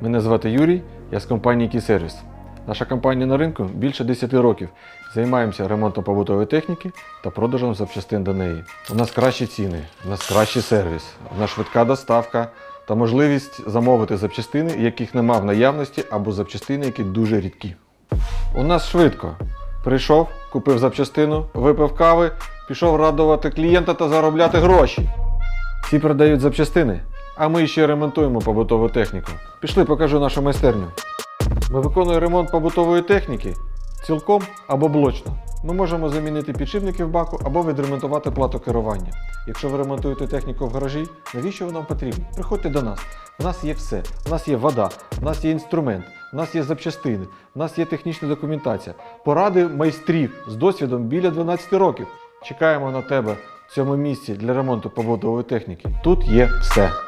Мене звати Юрій, я з компанії Кісервіс. Наша компанія на ринку більше 10 років. Займаємося ремонтом побутової техніки та продажем запчастин до неї. У нас кращі ціни, у нас кращий сервіс, у нас швидка доставка та можливість замовити запчастини, яких нема в наявності, або запчастини, які дуже рідкі. У нас швидко. Прийшов, купив запчастину, випив кави, пішов радувати клієнта та заробляти гроші. Всі продають запчастини, а ми ще ремонтуємо побутову техніку. Пішли, покажу нашу майстерню. Ми виконуємо ремонт побутової техніки цілком або блочно. Ми можемо замінити підшипники в баку або відремонтувати плату керування. Якщо ви ремонтуєте техніку в гаражі, навіщо вона вам потрібна? Приходьте до нас. У нас є все. У нас є вода, у нас є інструмент, у нас є запчастини, у нас є технічна документація. Поради майстрів з досвідом біля 12 років. Чекаємо на тебе в цьому місці для ремонту побутової техніки. Тут є все.